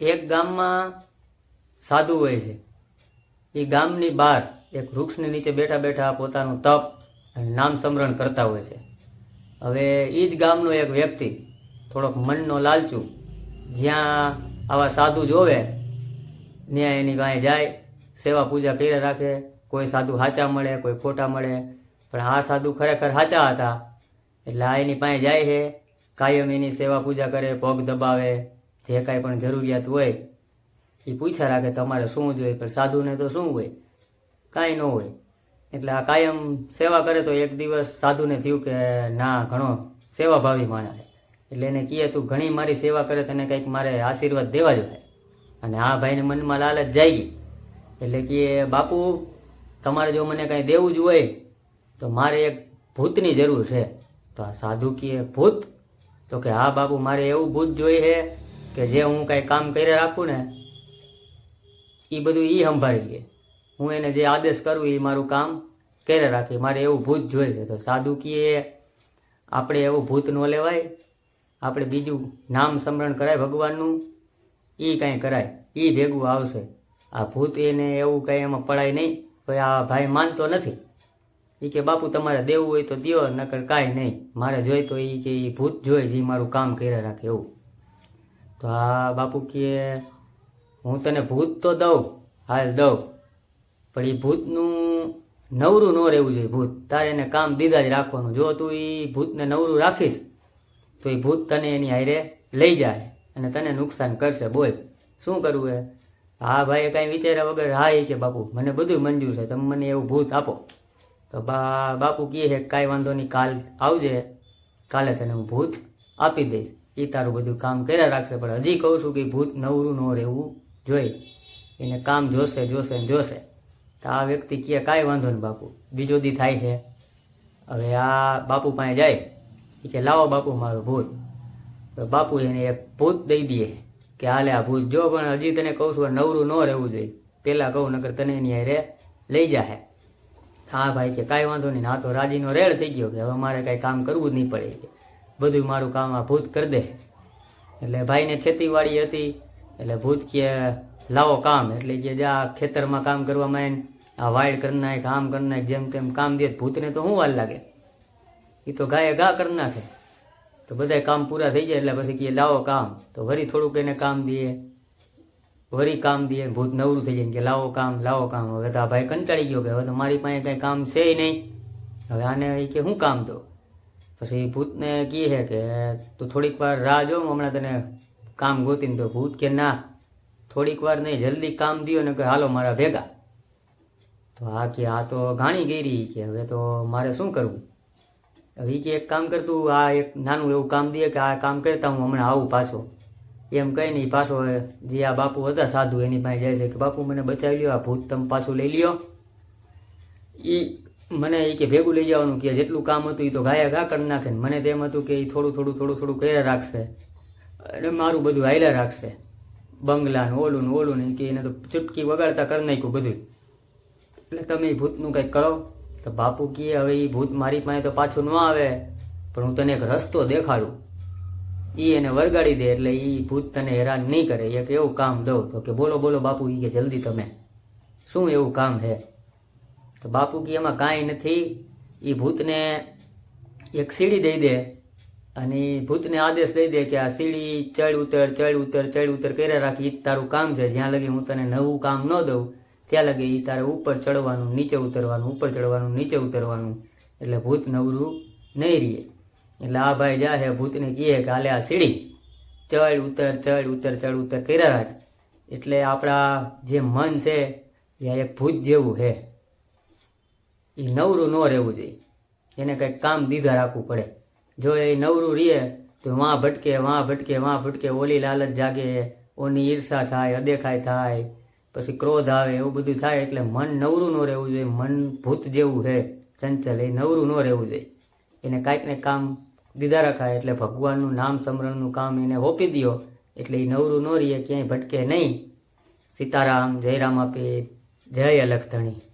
એક ગામમાં સાધુ હોય છે. એ ગામની બહાર એક વૃક્ષની નીચે બેઠા બેઠા પોતાનું તપ અને નામ સ્મરણ કરતા હોય છે. હવે એ જ ગામનો એક વ્યક્તિ થોડોક મનનો લાલચું, જ્યાં આવા સાધુ જોવે ત્યાં એની પાસે જાય, સેવા પૂજા કરી રાખે, કોઈ સાધુ સાચા મળે, કોઈ ખોટા મળે, પણ આ સાધુ ખરેખર સાચા હતા. એટલે આ એની પાસે જાય છે, કાયમ એની સેવા પૂજા કરે, પગ દબાવે જે કાંઈ પણ જરૂરિયાત હોય એ પૂછ્યા રાખે તમારે શું જોઈએ, પણ સાધુને તો શું હોય? કાંઈ ન હોય. એટલે આ કાયમ સેવા કરે તો એક દિવસ સાધુને થયું કે, ના, ઘણો સેવાભાવી માણસ છે. એટલે એને કહે, તું ઘણી મારી સેવા કરે તને કંઈક મારે આશીર્વાદ દેવા જોઈએ અને આ ભાઈને મનમાં લાલચ જાય એટલે કે બાપુ, તમારે જો મને કાંઈ દેવું જ હોય, તો મારે એક ભૂતની જરૂર છે. તો આ સાધુ કહે, ભૂત? તો કે, હા, બાપુ, મારે એવું ભૂત જોઈએ છે કે જે હું કાંઈ કામ કરી રાખું ને એ બધું એ સંભાળી લે. હું એને જે આદેશ કરું એ મારું કામ કરે રાખે. મારે એવું ભૂત જોઈએ છે. તો સાધુ કીએ આપણે એવું ભૂત ન લેવાય. આપણે બીજું નામ સ્મરણ કરાય ભગવાનનું. એ કાંઈ કરાય. એ ભેગું આવશે. આ ભૂત એને એવું કંઈ એમાં પડાય નહીં. તો આ ભાઈ માનતો નથી. એ કે, બાપુ, તમારે દેવું હોય તો દ્યો, નકર કાંઈ નહીં. મારે જોઈ તો એ કે એ ભૂત જોઈ જે મારું કામ કર્યા રાખે એવું. તો હા બાપુ કે હું તને ભૂત તો દઉં. હાલ દઉં. પણ એ ભૂતનું નવરું ન રહેવું જોઈએ, ભૂત. તારે એને કામ દીધા જ રાખવાનું. જો તું એ ભૂતને નવરું રાખીશ, તો એ ભૂત તને એની હારે લઈ જાય અને તને નુકસાન કરશે. બોલ, શું કરવું એ હા ભાઈ કાંઈ વિચાર્યા વગર હા એ કે, બાપુ, મને બધું મંજૂર છે. તમે મને એવું ભૂત આપો. તો બા, બાપુ કહે છે, કાંઈ વાંધો નહીં, કાલ આવજે. કાલે તને હું ભૂત આપી દઈશ. એ તારું બધું કામ કર્યા રાખશે, પણ હજી કહું છું કે ભૂત નવરું ન રહેવું જોઈએ. એને કામ જોશે જોશે ને જોશે. તો આ વ્યક્તિ કહે, કાંઈ વાંધો નહીં બાપુ, બીજો દી થાય છે. હવે આ બાપુ પાસે જાય. એ કે લાવો બાપુ મારું ભૂત. તો બાપુ એને એક ભૂત દઈ દે કે, હાલે આ ભૂત, જો પણ હજી તને કહું છું, નવરું ન રહેવું જોઈએ. પેલા કહું, નકર તને એની હારે લઈ જાહે. હા ભાઈ કે, કાંઈ વાંધો નહીં, આ તો રાજીનો રેડ થઈ ગયો કે, હવે મારે કાંઈ કામ કરવું જ નહીં પડે. બધું મારું કામ આ ભૂત કરી દે. એટલે ભાઈને ખેતીવાડી હતી, એટલે ભૂત કે, લાવો કામ. એટલે કે, જા, ખેતરમાં કામ કરવા માંડ આ વાયડ કરી નાખ, આમ કરી નાખ, જેમ તેમ કામ દે. ભૂતને તો શું વાર લાગે? એ તો ગાયે ગા કરી નાખે. તો બધાય કામ પૂરા થઈ જાય એટલે પછી કે, લાવો કામ. તો વરી થોડુંક એને કામ દઈએ વરી કામ દઈએ ભૂત નવરું થઈ જાય કે, લાવો કામ લાવો કામ. હવે તો આ ભાઈ કંટાળી ગયો કે, હવે તો મારી પાસે કાંઈ કામ છે નહીં. હવે આને એ કે શું કામ તો પછી ભૂતને કહે છે કે, તું થોડીક વાર રાહ જો હમણાં તને કામ ગોતીને તો ભૂત કે ના, થોડીક વાર નહીં, જલ્દી કામ દિયો ને કે હાલો મારા ભેગા. તો આ કે, આ તો ઘાણી ગઈ કે, હવે તો મારે શું કરવું? હવે કે, એક કામ કરતું આ એક નાનું એવું કામ દે કે આ કામ કરતા હું હમણાં આવું પાછો. એમ કહી નહીં પાછો જે આ બાપુ હતા સાધુ, એની પાસે જાય છે કે, બાપુ, મને બચાવી લ્યો, આ ભૂત તમે પાછું લઈ લ્યો. એ મને એ કે ભેગું લઈ જવાનું કે જેટલું કામ હતું એ તો ગાયા ગા કરી નાખે ને. મને તેમ હતું કે એ થોડું થોડું થોડું થોડું કર્યા રાખશે. અને મારું બધું હાલ્યા રાખશે. બંગલાને ઓલું ને ઓલું ને કે એને તો ચૂટકી વગાડતા કરી નાખ્યું બધું એટલે તમે એ ભૂતનું કંઈક કરો. તો બાપુ કહે હવે એ ભૂત મારી પાસે તો પાછું ન આવે. પણ હું તને એક રસ્તો દેખાડું. એ એને વરગાડી દે એટલે એ ભૂત તને હેરાન નહીં કરે. એક એવું કામ દઉં તો કે બોલો બોલો બાપુ એ કે જલ્દી તમે. શું એવું કામ છે તો બાપુ કે એમાં કાંઈ નથી એ ભૂતને એક સીડી દઈ દે અને ભૂતને આદેશ દઈ દે કે આ સીડી ચડ ઉતર ચડ ઉતર ચડ ઉતર કર્યા રાખી એ તારું કામ છે. જ્યાં લગી હું તને નવું કામ ન દઉં, ત્યાં લગી એ તારે ઉપર ચડવાનું, નીચે ઉતરવાનું, ઉપર ચડવાનું, નીચે ઉતરવાનું. એટલે ભૂત નવરું નહીં રહીએ એટલે આ ભાઈ જા હે ભૂતને કહે કે હાલે આ સીડી, ચડ ઉતર ચડ ઉતર ચડ ઉતર કર્યા રાખ. એટલે આપણા જે મન છે, એ એક ભૂત જેવું છે. એ નવરું ન રહેવું જોઈએ. એને કંઈક કામ દીધા રાખવું પડે. જો એ નવરું રહીએ તો વાં ભટકે વાં ભટકે વાં ભટકે, ઓલી લાલચ જાગે, ઓની ઈર્ષા થાય અદેખાય થાય, પછી ક્રોધ આવે, એવું બધું થાય, એટલે મન નવરું ન રહેવું જોઈએ. મન ભૂત જેવું છે ચંચલ, એ નવરું ન રહેવું જોઈએ. એને કાંઈક ને કામ દીધા રખાય, એટલે ભગવાનનું નામ સ્મરણનું કામ એને હોપી દ્યો, એટલે એ નવરું ન રહીએ ક્યાંય ભટકે નહીં. સીતારામ જય રામ આપે જય અલખધણી.